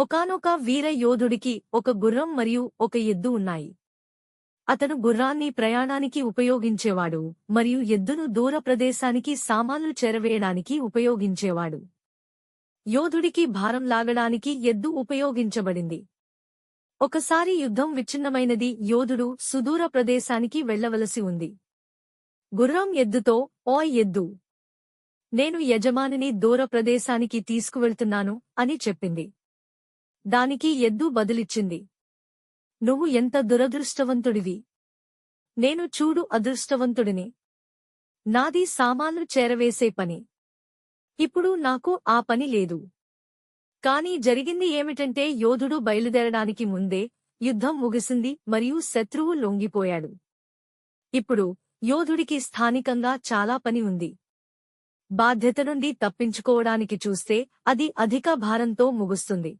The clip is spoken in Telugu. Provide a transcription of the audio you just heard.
ఒకానొక వీర యోధుడికి ఒక గుర్రం మరియు ఒక ఎద్దు ఉన్నాయి. అతను గుర్రాన్ని ప్రయాణానికి ఉపయోగించేవాడు మరియు ఎద్దును దూర ప్రదేశానికి సామాన్లు చేరవేయడానికి ఉపయోగించేవాడు. యోధుడికి భారం లాగడానికి ఎద్దు ఉపయోగించబడింది. ఒకసారి యుద్ధం విచ్ఛిన్నమైనది యోధుడు సుదూర ప్రదేశానికి వెళ్ళవలసి ఉంది. గుర్రం ఎద్దుతో ఓ ఎద్దు! నేను యజమానిని దూర ప్రదేశానికి తీసుకువెళ్తున్నాను అని చెప్పింది. దానికి ఎద్దు బదులిచ్చింది. నువ్వు ఎంత దురదృష్టవంతుడివి. నేను చూడు అదృష్టవంతుడిని. నాది సామాన్లు చేరవేసే పని. ఇప్పుడు నాకు ఆ పని లేదు. కాని జరిగింది ఏమిటంటే యోధుడు బయలుదేరడానికి ముందే యుద్ధం ముగిసింది మరియు శత్రువు లొంగిపోయాడు. ఇప్పుడు యోధుడికి స్థానికంగా చాలా పని ఉంది. బాధ్యత నుండి తప్పించుకోవడానికి చూస్తే అది అధిక భారంతో ముగుస్తుంది.